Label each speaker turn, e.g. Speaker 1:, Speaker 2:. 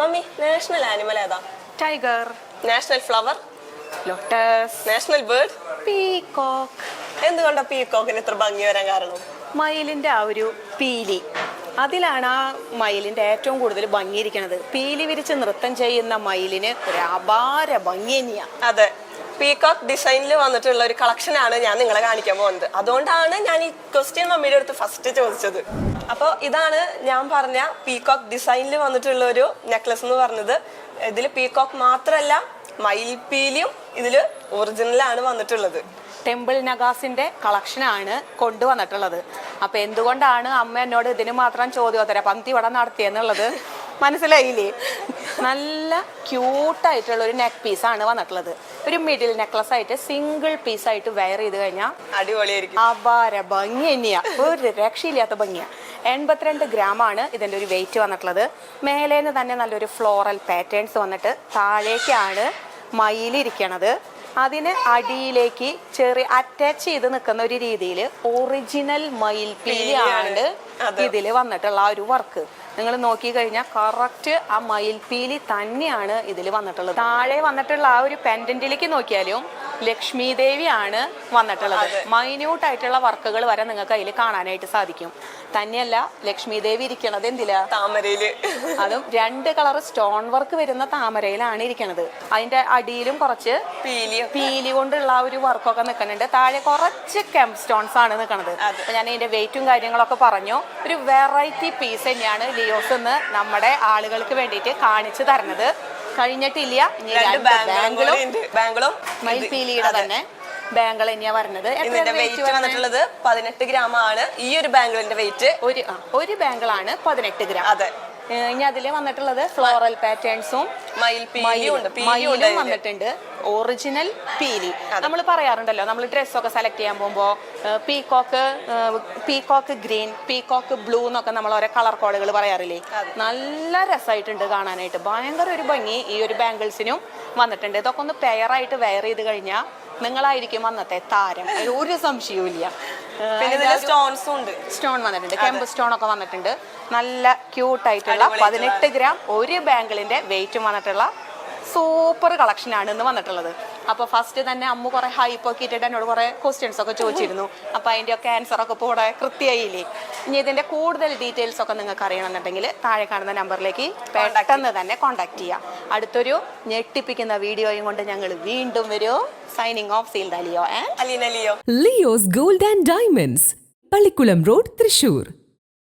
Speaker 1: Mummy national animal ഏതാ?
Speaker 2: Tiger
Speaker 1: national flower
Speaker 2: lotus
Speaker 1: national bird
Speaker 2: peacock
Speaker 1: എന്തുകൊണ്ടാ പീകോക്കിന് ഇത്ര ഭംഗി വരാൻ കാരണം?
Speaker 2: മയിലിന്റെ ആ ഒരു പീലി. അതിലാണ് ആ മയിലിന്റെ ഏറ്റവും കൂടുതൽ ഭംഗിയിരിക്കുന്നത് പീലി വിരിച്ച് നൃത്തം ചെയ്യുന്ന മയിലിന് ഒരു അപാര ഭംഗി തന്നെയാണ്
Speaker 1: അതെ. പീകോക്ക് ഡിസൈനിൽ വന്നിട്ടുള്ള ഒരു കളക്ഷനാണ് ഞാൻ നിങ്ങളെ കാണിക്കാൻ പോകുന്നത്. അതുകൊണ്ടാണ് ഞാൻ ഈ ക്വസ്റ്റ്യൻ മമ്മിയുടെ അടുത്ത് ഫസ്റ്റ് ചോദിച്ചത്. അപ്പോൾ ഇതാണ് ഞാൻ പറഞ്ഞ പീകോക്ക് ഡിസൈനിൽ വന്നിട്ടുള്ള ഒരു നെക്ലസ് എന്ന് പറഞ്ഞത്. ഇതിൽ പീകോക്ക് മാത്രമല്ല മയിൽപീലിയും ഇതിൽ ഒറിജിനലാണ് വന്നിട്ടുള്ളത്.
Speaker 2: ടെമ്പിൾ നഗാസിന്റെ കളക്ഷനാണ് കൊണ്ടുവന്നിട്ടുള്ളത്. അപ്പൊ എന്തുകൊണ്ടാണ് അമ്മ എന്നോട് ഇതിന് മാത്രം ചോദ്യോത്തര? പന്തി ഇവിടെ നടത്തിയെന്നുള്ളത് മനസ്സിലായില്ലേ? നല്ല ക്യൂട്ടായിട്ടുള്ള ഒരു നെക്ക് പീസ് ആണ് വന്നിട്ടുള്ളത്. ഒരു മിഡിൽ നെക്ലസ് ആയിട്ട് സിംഗിൾ പീസ് ആയിട്ട് വെയർ ചെയ്ത് കഴിഞ്ഞാൽ
Speaker 1: അടിപൊളിയായിരിക്കും.
Speaker 2: അപാര ഭംഗി തന്നെയാ. ഒരു രക്ഷയില്ലാത്ത ഭംഗിയാ. എൺപത്തിരണ്ട് ഗ്രാം ആണ് ഇതിന്റെ ഒരു വെയിറ്റ് വന്നിട്ടുള്ളത്. മേലേന്ന് തന്നെ നല്ലൊരു ഫ്ലോറൽ പാറ്റേൺസ് വന്നിട്ട് താഴേക്കാണ് മയിലിരിക്കണത് അതിന് അടിയിലേക്ക് ചെറിയ അറ്റാച്ച് ചെയ്ത് നിൽക്കുന്ന ഒരു രീതിയിൽ ഒറിജിനൽ മയിൽ
Speaker 1: പീലിയാണ്
Speaker 2: ഇതിൽ വന്നിട്ടുള്ള ആ ഒരു വർക്ക് നിങ്ങൾ നോക്കി കഴിഞ്ഞാൽ കറക്റ്റ് ആ മയിൽപ്പീലി തന്നെയാണ് ഇതിൽ വന്നിട്ടുള്ളത്. താഴെ വന്നിട്ടുള്ള ആ ഒരു പെൻഡന്റിലേക്ക് നോക്കിയാലും ലക്ഷ്മി ദേവിയാണ് വന്നിട്ടുള്ളത്. മൈന്യൂട്ട് ആയിട്ടുള്ള വർക്കുകൾ വരെ നിങ്ങൾക്ക് അതിൽ കാണാനായിട്ട് സാധിക്കും. തന്നെയല്ല ലക്ഷ്മി ദേവി ഇരിക്കണത് എന്തിലാ?
Speaker 1: താമരയിൽ.
Speaker 2: അതും രണ്ട് കളർ സ്റ്റോൺ വർക്ക് വരുന്ന താമരയിലാണ് ഇരിക്കണത്. അതിന്റെ അടിയിലും കുറച്ച് പീലി കൊണ്ടുള്ള ആ ഒരു വർക്കൊക്കെ നിൽക്കുന്നുണ്ട്. താഴെ കുറച്ച് കെം സ്റ്റോൺസ് ആണ് നിൽക്കുന്നത് ഞാൻ ഇതിന്റെ വെയിറ്റും കാര്യങ്ങളൊക്കെ പറഞ്ഞു. ഒരു വെറൈറ്റി പീസ് തന്നെയാണ് ലിയോസ് ഇന്ന് നമ്മുടെ ആളുകൾക്ക് വേണ്ടിയിട്ട് കാണിച്ചു തരുന്നത് കഴിഞ്ഞിട്ടില്ല. ഇനി
Speaker 1: രണ്ട്
Speaker 2: ബാങ്കിളും മയിൽപീലിയുടെ തന്നെ ബാങ്കിൾ തന്നെയാ പറഞ്ഞത്.
Speaker 1: ഇതിന്റെ വെയിറ്റ് വന്നിട്ടുള്ളത് പതിനെട്ട് ഗ്രാം ആണ്. ഈ ഒരു ബാങ്കിളിന്റെ വെയിറ്റ്
Speaker 2: ഒരു ഒരു ബാങ്കിളാണ് പതിനെട്ട് ഗ്രാം.
Speaker 1: അതെ.
Speaker 2: ഇനി അതിൽ വന്നിട്ടുള്ളത് ഫ്ലോറൽ പാറ്റേൺസും മയിലും വന്നിട്ടുണ്ട്. ഒറിജിനൽ പീലി. നമ്മൾ പറയാറുണ്ടല്ലോ നമ്മൾ ഡ്രസ്സൊക്കെ സെലക്ട് ചെയ്യാൻ പോകുമ്പോൾ peacock peacock green peacock blue എന്നൊക്കെ നമ്മൾ ഓരോ കളർ കോഡുകൾ പറയാറില്ലേ? നല്ല രസമായിട്ടുണ്ട് കാണാനായിട്ട്. ഭയങ്കര ഒരു ഭംഗി ഈ ഒരു ബാംഗിൾസിനും വന്നിട്ടുണ്ട്. ഇതൊക്കെ ഒന്ന് പെയറായിട്ട് വെയർ ചെയ്ത് കഴിഞ്ഞാൽ നിങ്ങളായിരിക്കും അന്നത്തെ താരം. അതിൽ ഒരു സംശയവും ഇല്ല.
Speaker 1: സ്റ്റോൺസും ഉണ്ട്.
Speaker 2: സ്റ്റോൺ വന്നിട്ടുണ്ട്. കെമ്പ് സ്റ്റോൺ ഒക്കെ വന്നിട്ടുണ്ട്. നല്ല
Speaker 1: ക്യൂട്ടായിട്ടുള്ള
Speaker 2: പതിനെട്ട് ഗ്രാം ഒരു ബാങ്കിളിന്റെ വെയിറ്റും വന്നിട്ടുള്ള സൂപ്പർ കളക്ഷൻ ആണ് ഇന്ന് വന്നിട്ടുള്ളത്. അപ്പോൾ ഫസ്റ്റ് തന്നെ അമ്മ കുറെ ഹൈപ്പ് ഒക്കെ ഇട്ടിട്ട് എന്നോട് കുറെ ക്വസ്റ്റ്യൻസ് ഒക്കെ ചോദിച്ചിരുന്നു. അപ്പോൾ അതിന്റെ ഒക്കെ ആൻസർ ഒക്കെ ഇപ്പോൾ ഇവിടെ കൃത്യമായില്ലേ? ഇനി ഇതിന്റെ കൂടുതൽ ഡീറ്റെയിൽസ് ഒക്കെ നിങ്ങൾക്ക് അറിയണമെന്നുണ്ടെങ്കിൽ താഴെ കാണുന്ന നമ്പറിലേക്ക് പെട്ടെന്ന് തന്നെ കോൺടാക്ട് ചെയ്യാം. അടുത്തൊരു ഞെട്ടിപ്പിക്കുന്ന വീഡിയോയും കൊണ്ട് ഞങ്ങൾ വീണ്ടും വരും. സൈനിങ് ഓഫ് സീൽ ദലിയോ ഏ
Speaker 1: Aleena Leo.
Speaker 3: Leo's gold and diamonds Pallikkulam road Thrissur.